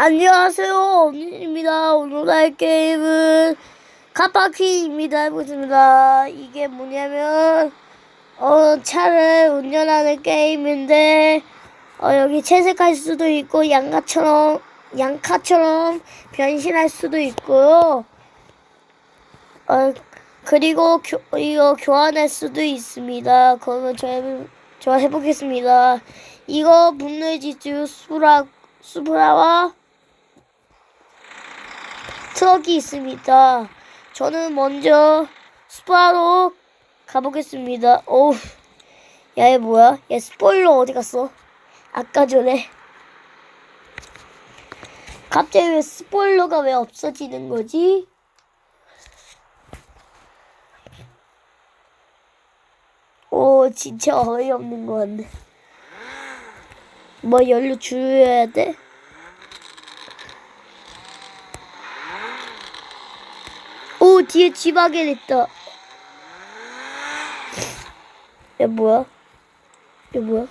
안녕하세요, 엄니입니다. 오늘 할 게임은 카파키입니다. 해보겠습니다. 이게 뭐냐면, 어, 차를 운전하는 게임인데, 어, 여기 채색할 수도 있고, 양가처럼, 양카처럼 변신할 수도 있고요. 어, 그리고 교, 이거 교환할 수도 있습니다. 그러면 저, 해, 저 해보겠습니다. 이거 분노지주 수라, 수브라와 트럭이 있습니다. 저는 먼저 스파로 가보겠습니다. 오우, 야, 얘 뭐야? 얘 스포일러 어디 갔어? 아까 전에. 갑자기 왜 스포일러가 왜 없어지는 거지? 오, 진짜 어이없는 거 같네. 뭐 연료 주유해야 돼? 오 뒤에 지바겐 있다. 야 뭐야? 야 뭐야?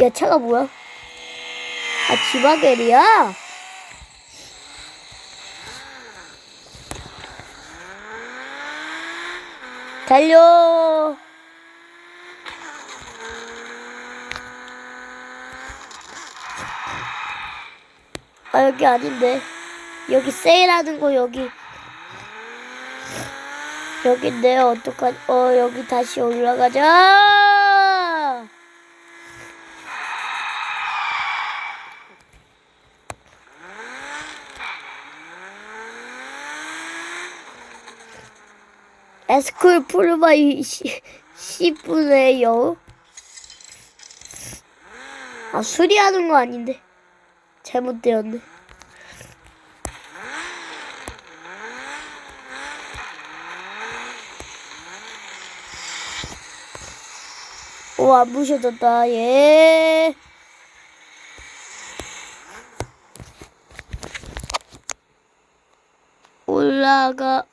야 차가 뭐야? 아 지바겐이야? 달려. 아 여기 아닌데 여기 세일하는 거 여기 여기인데 어떡하지 어 여기 다시 올라가자 에스쿨 풀바이 10분의 0? 아 수리하는 거 아닌데 잘못되었네. 오, 안 부셔졌다. 예. 올라가.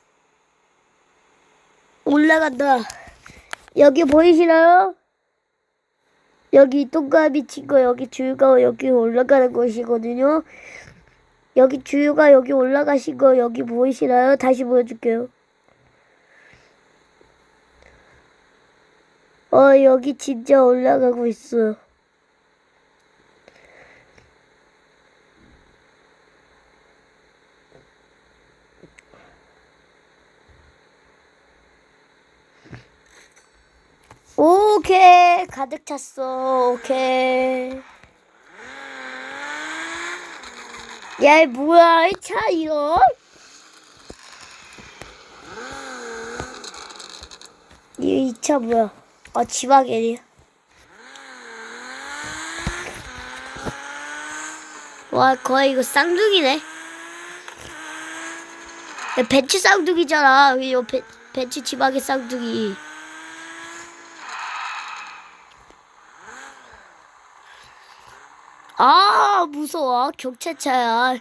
올라간다. 여기 보이시나요? 여기 동그라미 친거 여기 주유가 여기 올라가는 것이거든요. 여기 주유가 여기 올라가신 거 여기 보이시나요? 다시 보여줄게요. 어 여기 진짜 올라가고 있어요. 오케이. 가득 찼어. 오케이. 야이 뭐야? 이 차 이거? 이 차 뭐야 아 지바겐이야 와 거의 이거 쌍둥이네. 야, 벤츠 쌍둥이잖아. 이거 벤, 벤츠 지바겐 쌍둥이. 아 무서워. 경찰차야.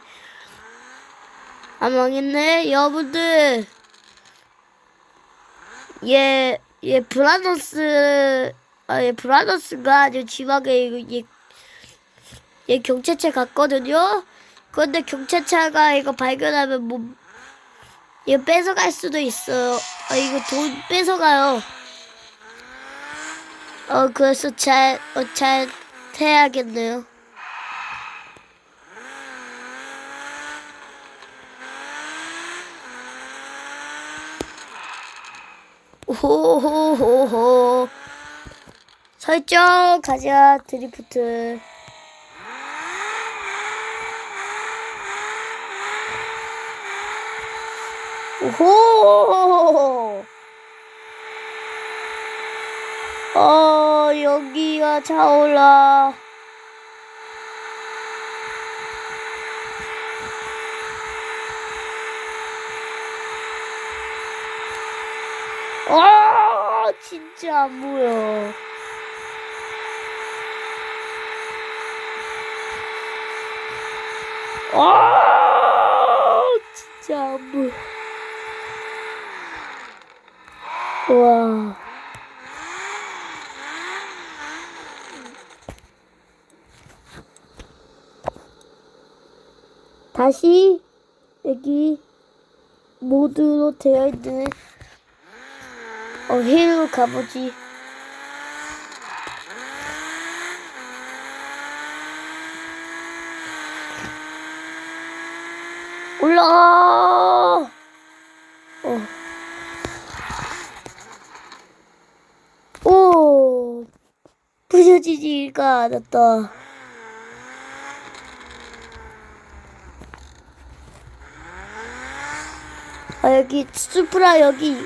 아 망했네 여러분들. 얘 얘 브라더스 아얘 브라더스가 아주 지막에 얘, 얘 경찰차 갔거든요. 그런데 경찰차가 이거 발견하면 뭐 이거 뺏어갈 수도 있어요. 아 이거 돈 뺏어가요. 어 그래서 잘 어, 잘 해야겠네요 호호호호. 설정 가자 드리프트. 오호. 어 여기가 차올라 아 진짜 안 보여. 아 진짜 안 보여. 와. 다시 여기 모드로 되어 있는 어, 힐로 가보지. 올라가! 어. 오! 부셔지지가 않았다. 아, 여기 수프라 여기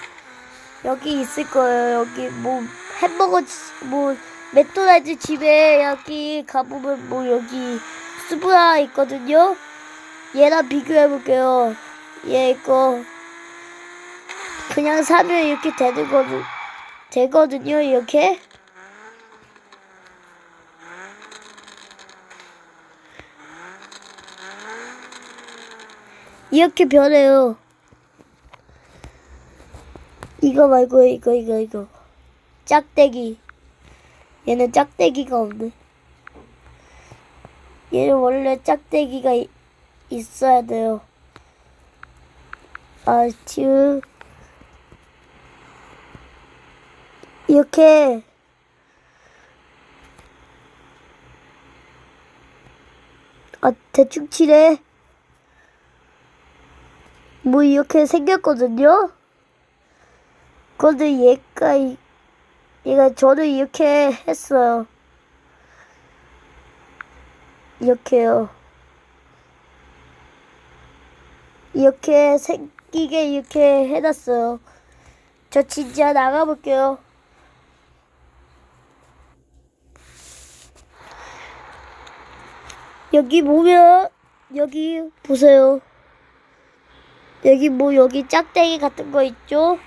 여기 있을 거예요. 여기 뭐 햄버거 지- 뭐 맥도날드 집에 여기 가보면 뭐 여기 수프라 있거든요. 얘랑 비교해 볼게요. 얘 이거 그냥 사면 이렇게 되는 거든 되거든요. 이렇게 이렇게 변해요. 이거 말고 이거 이거 이거. 짝대기. 얘는 짝대기가 없네. 얘는 원래 짝대기가 이- 있어야 돼요. 아주 이렇게. 아 대충 칠해. 뭐 이렇게 생겼거든요 근데 얘가 이- 얘가 저는 이렇게 했어요. 이렇게요. 이렇게 생기게 이렇게 해놨어요. 저 진짜 나가볼게요. 여기 보면 여기 보세요. 여기 뭐 여기 짝대기 같은 거 있죠?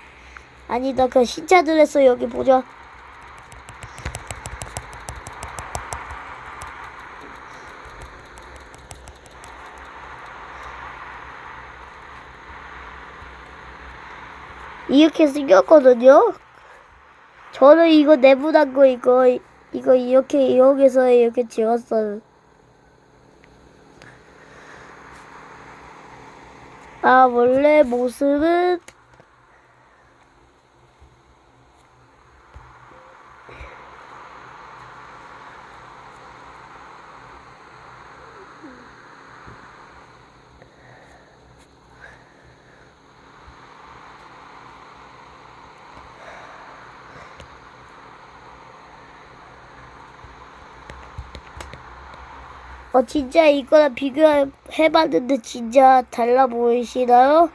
아니다 그 신차들에서 여기 보자. 이렇게 생겼거든요? 저는 이거 내분한 거 이거 이거 이렇게 이용해서 이렇게 지웠어요. 아 원래 모습은 어 진짜 이거랑 비교해봤는데 진짜 달라 보이시나요?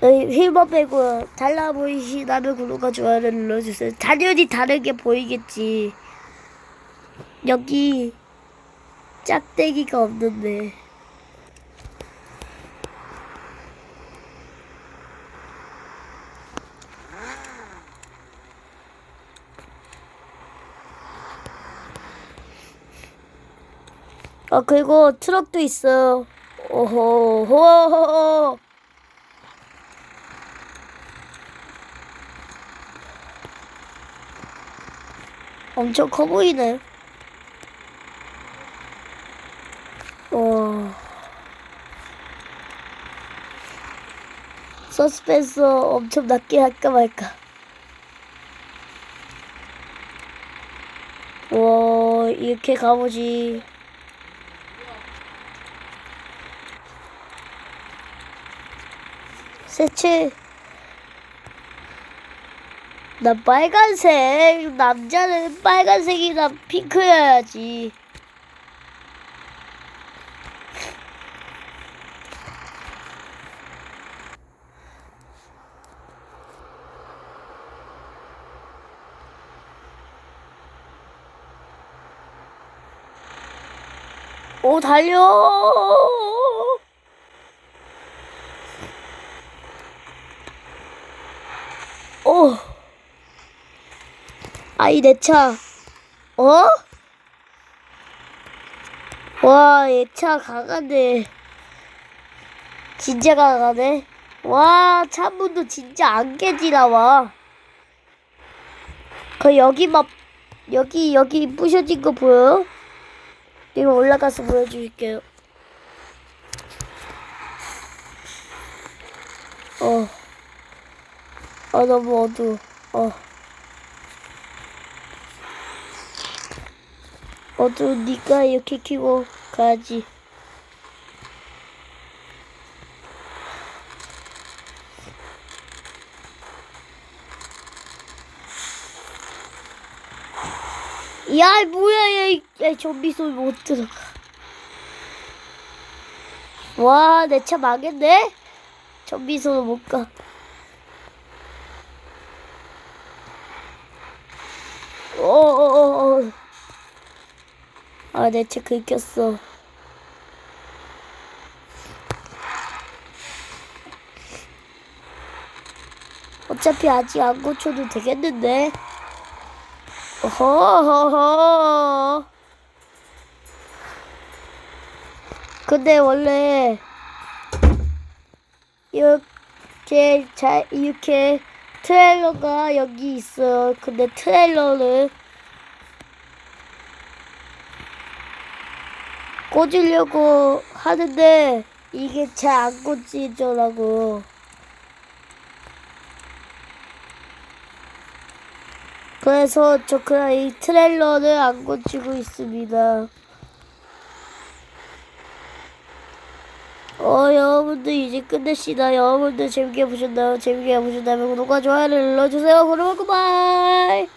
힐버 빼고 달라 보이시다면 구독과 좋아요를 눌러주세요. 당연히 다르게 보이겠지. 여기 짝대기가 없는데. 아 그리고 트럭도 있어요. 오호 호호호. 엄청 커 보이네. 와. 서스펜스 엄청 낮게 할까 말까. 와, 이렇게 가보지. 세체. 나 빨간색. 남자는 빨간색이나 핑크여야지. 오, 달려! 아이 내 차. 어? 와, 얘 차 강하네. 진짜 강하네. 와, 차문도 진짜 안 깨지나 와. 그 여기 막 여기 여기 부셔진 거 보여? 이거 올라가서 보여줄게요. 어. 아 너무 어두워. 어. 어두우니까 이렇게 키고 가야지. 야, 뭐야, 야, 야, 좀비 소리 못 들어가. 와, 내 차 망했네? 좀비 소리 못 가. 어어어어. 아, 내차 긁혔어. 어차피 아직 안 고쳐도 되겠는데. 어허허허. 근데 원래 이렇게 잘 이렇게 트레일러가 여기 있어. 근데 트레일러를 꽂으려고 하는데 이게 잘 안 꽂히더라고. 그래서 저 그냥 이 트레일러를 안 고치고 있습니다. 어, 여러분들 이제 끝냅시다. 여러분들 재밌게 보셨나요? 재밌게 보셨다면 구독과 좋아요를 눌러주세요. 그러면 그만!